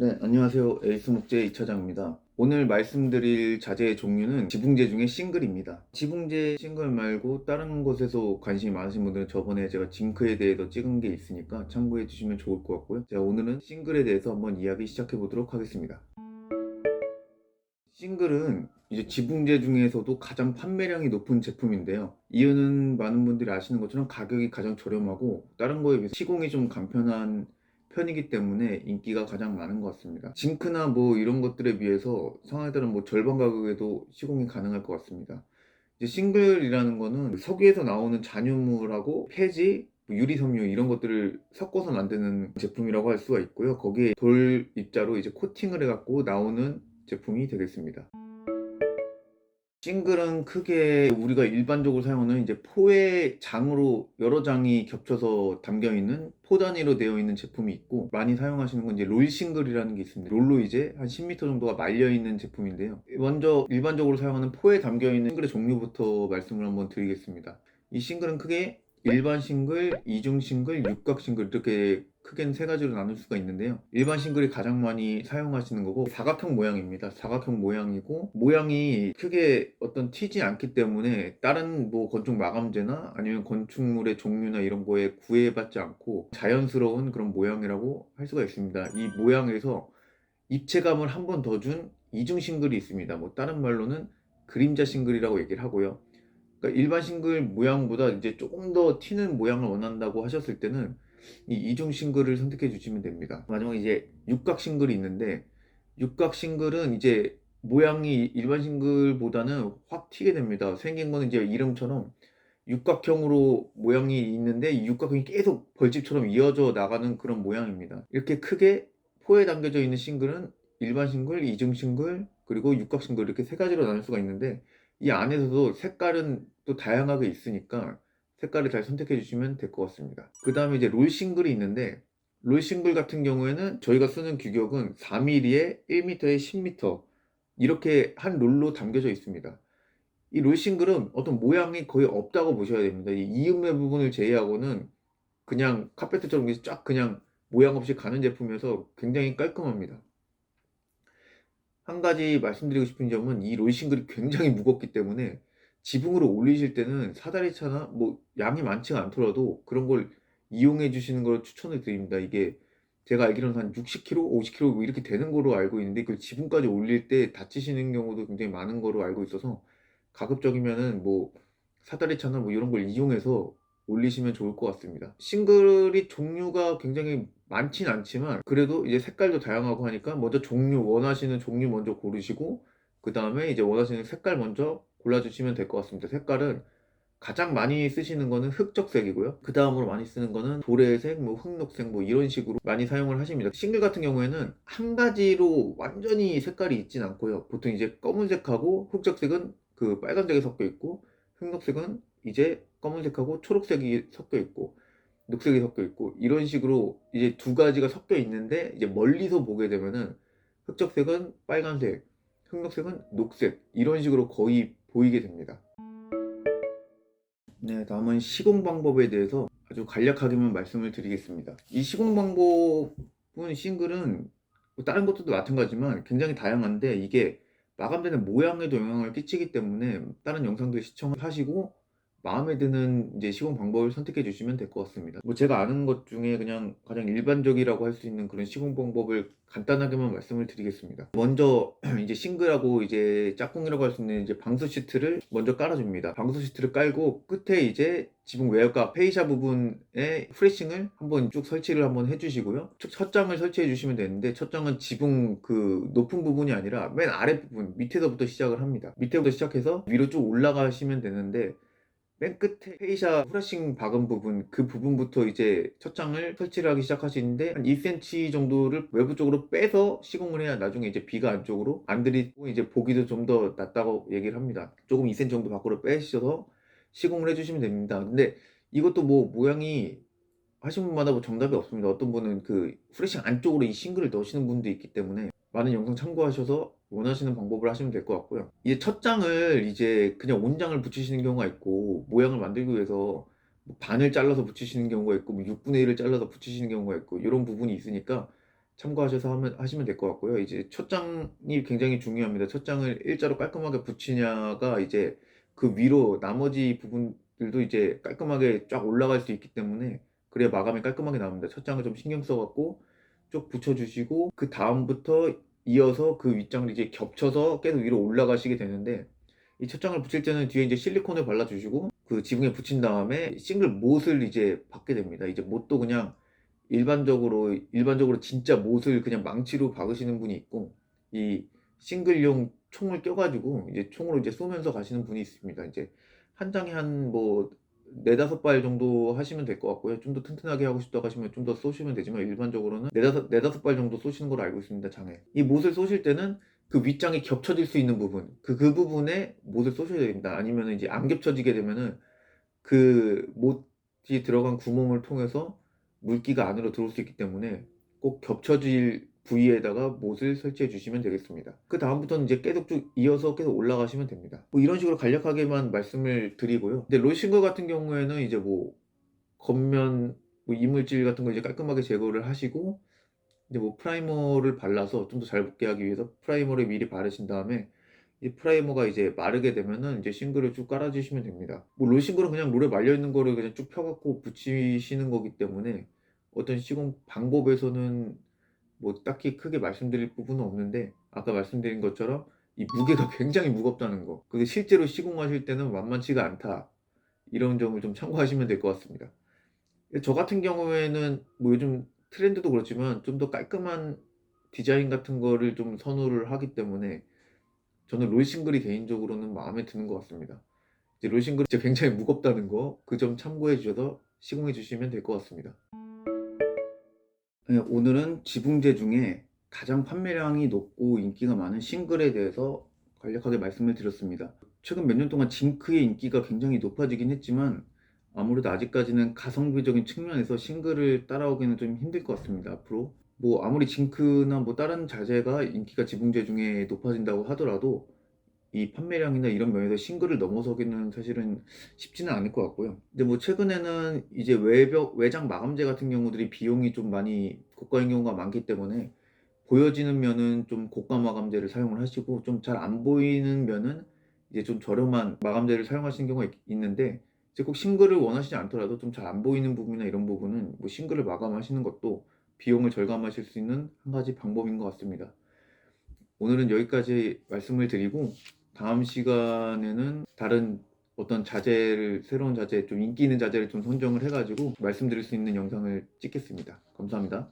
네, 안녕하세요. 에이스 목재 이차장입니다. 오늘 말씀드릴 자재의 종류는 지붕재 중에 싱글입니다. 지붕재 싱글 말고 다른 곳에서 관심이 많으신 분들은 저번에 제가 징크에 대해서 찍은 게 있으니까 참고해 주시면 좋을 것 같고요. 자, 오늘은 싱글에 대해서 한번 이야기 시작해 보도록 하겠습니다. 싱글은 이제 지붕재 중에서도 가장 판매량이 높은 제품인데요. 이유는 많은 분들이 아시는 것처럼 가격이 가장 저렴하고 다른 거에 비해서 시공이 좀 간편한 편이기 때문에 인기가 가장 많은 것 같습니다. 징크나 뭐 이런 것들에 비해서 상하들은 뭐 절반 가격에도 시공이 가능할 것 같습니다. 이제 싱글이라는 거는 석유에서 나오는 잔유물하고 폐지, 뭐 유리섬유 이런 것들을 섞어서 만드는 제품이라고 할 수가 있고요. 거기에 돌 입자로 이제 코팅을 해갖고 나오는 제품이 되겠습니다. 싱글은 크게 우리가 일반적으로 사용하는 이제 포의 장으로 여러 장이 겹쳐서 담겨 있는 포 단위로 되어 있는 제품이 있고 많이 사용하시는 건 이제 롤 싱글이라는 게 있습니다. 롤로 이제 한 10m 정도가 말려 있는 제품인데요. 먼저 일반적으로 사용하는 포에 담겨 있는 싱글의 종류부터 말씀을 한번 드리겠습니다. 이 싱글은 크게 일반 싱글, 이중 싱글, 육각 싱글 이렇게 크게는 세 가지로 나눌 수가 있는데요. 일반 싱글이 가장 많이 사용하시는 거고 사각형 모양입니다. 사각형 모양이고 모양이 크게 어떤 튀지 않기 때문에 다른 뭐 건축 마감재나 아니면 건축물의 종류나 이런 거에 구애받지 않고 자연스러운 그런 모양이라고 할 수가 있습니다. 이 모양에서 입체감을 한 번 더 준 이중 싱글이 있습니다. 뭐 다른 말로는 그림자 싱글이라고 얘기를 하고요. 그러니까 일반 싱글 모양보다 이제 조금 더 튀는 모양을 원한다고 하셨을 때는 이 이중 싱글을 선택해 주시면 됩니다. 마지막에 이제 육각 싱글이 있는데 육각 싱글은 이제 모양이 일반 싱글보다는 확 튀게 됩니다. 생긴 거는 이제 이름처럼 육각형으로 모양이 있는데 이 육각형이 계속 벌집처럼 이어져 나가는 그런 모양입니다. 이렇게 크게 포에 담겨져 있는 싱글은 일반 싱글, 이중 싱글, 그리고 육각 싱글 이렇게 세 가지로 나눌 수가 있는데 이 안에서도 색깔은 또 다양하게 있으니까 색깔을 잘 선택해 주시면 될 것 같습니다. 그 다음에 이제 롤 싱글이 있는데 롤 싱글 같은 경우에는 저희가 쓰는 규격은 4mm에 1m에 10m 이렇게 한 롤로 담겨져 있습니다. 이 롤 싱글은 어떤 모양이 거의 없다고 보셔야 됩니다. 이 이음의 부분을 제외하고는 그냥 카페트처럼 쫙 그냥 모양 없이 가는 제품이어서 굉장히 깔끔합니다. 한 가지 말씀드리고 싶은 점은 이 롤 싱글이 굉장히 무겁기 때문에 지붕으로 올리실 때는 사다리 차나 뭐 양이 많지가 않더라도 그런 걸 이용해 주시는 걸 추천을 드립니다. 이게 제가 알기로는 한 60kg, 50kg 뭐 이렇게 되는 거로 알고 있는데 그 지붕까지 올릴 때 다치시는 경우도 굉장히 많은 거로 알고 있어서 가급적이면은 뭐 사다리 차나 뭐 이런 걸 이용해서 올리시면 좋을 것 같습니다. 싱글이 종류가 굉장히 많진 않지만 그래도 이제 색깔도 다양하고 하니까 먼저 종류 원하시는 종류 먼저 고르시고 그 다음에 이제 원하시는 색깔 먼저 골라주시면 될 것 같습니다. 색깔은 가장 많이 쓰시는 거는 흑적색이고요. 그 다음으로 많이 쓰는 거는 도래색, 뭐 흑록색, 뭐 이런 식으로 많이 사용을 하십니다. 싱글 같은 경우에는 한 가지로 완전히 색깔이 있진 않고요. 보통 이제 검은색하고 흑적색은 그 빨간색이 섞여 있고 흑록색은 이제 검은색하고 초록색이 섞여 있고 녹색이 섞여 있고 이런 식으로 이제 두 가지가 섞여 있는데 이제 멀리서 보게 되면은 흑적색은 빨간색, 흑록색은 녹색 이런 식으로 거의 보이게 됩니다. 네, 다음은 시공 방법에 대해서 아주 간략하게만 말씀을 드리겠습니다. 이 시공 방법은 싱글은 뭐 다른 것들도 마찬가지지만 굉장히 다양한데 이게 마감되는 모양에도 영향을 끼치기 때문에 다른 영상들 시청하시고 마음에 드는 이제 시공 방법을 선택해 주시면 될 것 같습니다. 뭐 제가 아는 것 중에 그냥 가장 일반적이라고 할 수 있는 그런 시공 방법을 간단하게만 말씀을 드리겠습니다. 먼저 이제 싱글하고 이제 짝꿍이라고 할 수 있는 이제 방수 시트를 먼저 깔아줍니다. 방수 시트를 깔고 끝에 이제 지붕 외곽 페이샤 부분에 프레싱을 한번 쭉 설치를 한번 해주시고요. 첫 장을 설치해 주시면 되는데 첫 장은 지붕 그 높은 부분이 아니라 맨 아래 부분 밑에서부터 시작을 합니다. 밑에부터 시작해서 위로 쭉 올라가시면 되는데 맨 끝에 페이샤 후라싱 박은 부분 그 부분부터 이제 첫 장을 설치를 하기 시작하시는데 한 2cm 정도를 외부 쪽으로 빼서 시공을 해야 나중에 이제 비가 안쪽으로 안 들이고 이제 보기도 좀 더 낫다고 얘기를 합니다. 조금 2cm 정도 밖으로 빼셔서 시공을 해주시면 됩니다. 근데 이것도 뭐 모양이 하신 분마다 뭐 정답이 없습니다. 어떤 분은 그 후레싱 안쪽으로 이 싱글을 넣으시는 분도 있기 때문에 많은 영상 참고하셔서 원하시는 방법을 하시면 될 것 같고요. 이제 첫 장을 이제 그냥 온장을 붙이시는 경우가 있고 모양을 만들기 위해서 뭐 반을 잘라서 붙이시는 경우가 있고 뭐 6분의 1을 잘라서 붙이시는 경우가 있고 이런 부분이 있으니까 참고하셔서 하면, 하시면 될 것 같고요. 이제 첫 장이 굉장히 중요합니다. 첫 장을 일자로 깔끔하게 붙이냐가 이제 그 위로 나머지 부분들도 이제 깔끔하게 쫙 올라갈 수 있기 때문에 그래야 마감이 깔끔하게 나옵니다. 첫 장을 좀 신경 써갖고 쭉 붙여주시고 그 다음부터 이어서 그 윗장을 이제 겹쳐서 계속 위로 올라가시게 되는데 이 첫 장을 붙일 때는 뒤에 이제 실리콘을 발라주시고 그 지붕에 붙인 다음에 싱글 못을 이제 받게 됩니다. 이제 못도 그냥 일반적으로 일반적으로 진짜 못을 그냥 망치로 박으시는 분이 있고 이 싱글용 총을 껴가지고 이제 총으로 이제 쏘면서 가시는 분이 있습니다. 이제 한 장에 한 뭐 네다섯 발 정도 하시면 될 것 같고요. 좀 더 튼튼하게 하고 싶다고 하시면 좀 더 쏘시면 되지만 일반적으로는 네다섯 네다섯 발 정도 쏘시는 걸로 알고 있습니다. 장에 이 못을 쏘실 때는 그 윗장이 겹쳐질 수 있는 부분 그 그 부분에 못을 쏘셔야 됩니다. 아니면 이제 안 겹쳐지게 되면은 그 못이 들어간 구멍을 통해서 물기가 안으로 들어올 수 있기 때문에 꼭 겹쳐질 부위에다가 못을 설치해 주시면 되겠습니다. 그 다음부터는 이제 계속 쭉 이어서 계속 올라가시면 됩니다. 뭐 이런 식으로 간략하게만 말씀을 드리고요. 근데 로싱거 같은 경우에는 이제 뭐 겉면 뭐 이물질 같은 거 이제 깔끔하게 제거를 하시고 이제 뭐 프라이머를 발라서 좀 더 잘 붙게 하기 위해서 프라이머를 미리 바르신 다음에 이 프라이머가 이제 마르게 되면은 이제 싱글을 쭉 깔아주시면 됩니다. 뭐 롤싱글은 그냥 롤에 말려 있는 거를 그냥 쭉 펴갖고 붙이시는 거기 때문에 어떤 시공 방법에서는 뭐 딱히 크게 말씀드릴 부분은 없는데 아까 말씀드린 것처럼 이 무게가 굉장히 무겁다는 거 그게 실제로 시공하실 때는 만만치가 않다 이런 점을 좀 참고하시면 될 것 같습니다. 저 같은 경우에는 뭐 요즘 트렌드도 그렇지만 좀 더 깔끔한 디자인 같은 거를 좀 선호를 하기 때문에 저는 롤싱글이 개인적으로는 마음에 드는 것 같습니다. 롤싱글이 굉장히 무겁다는 거 그 점 참고해 주셔서 시공해 주시면 될 것 같습니다. 네, 오늘은 지붕재 중에 가장 판매량이 높고 인기가 많은 싱글에 대해서 간략하게 말씀을 드렸습니다. 최근 몇 년 동안 징크의 인기가 굉장히 높아지긴 했지만 아무래도 아직까지는 가성비적인 측면에서 싱글을 따라오기는 좀 힘들 것 같습니다. 앞으로 뭐 아무리 징크나 뭐 다른 자재가 인기가 지붕재 중에 높아진다고 하더라도 이 판매량이나 이런 면에서 싱글을 넘어서기는 사실은 쉽지는 않을 것 같고요. 근데 뭐 최근에는 이제 외벽 외장 마감재 같은 경우들이 비용이 좀 많이 고가인 경우가 많기 때문에 보여지는 면은 좀 고가 마감재를 사용을 하시고 좀 잘 안 보이는 면은 이제 좀 저렴한 마감재를 사용하시는 경우가 있- 있는데 이제 꼭 싱글을 원하시지 않더라도 좀 잘 안 보이는 부분이나 이런 부분은 뭐 싱글을 마감하시는 것도 비용을 절감하실 수 있는 한 가지 방법인 것 같습니다. 오늘은 여기까지 말씀을 드리고 다음 시간에는 다른 어떤 자재를 새로운 자재 좀 인기 있는 자재를 좀 선정을 해가지고 말씀드릴 수 있는 영상을 찍겠습니다. 감사합니다.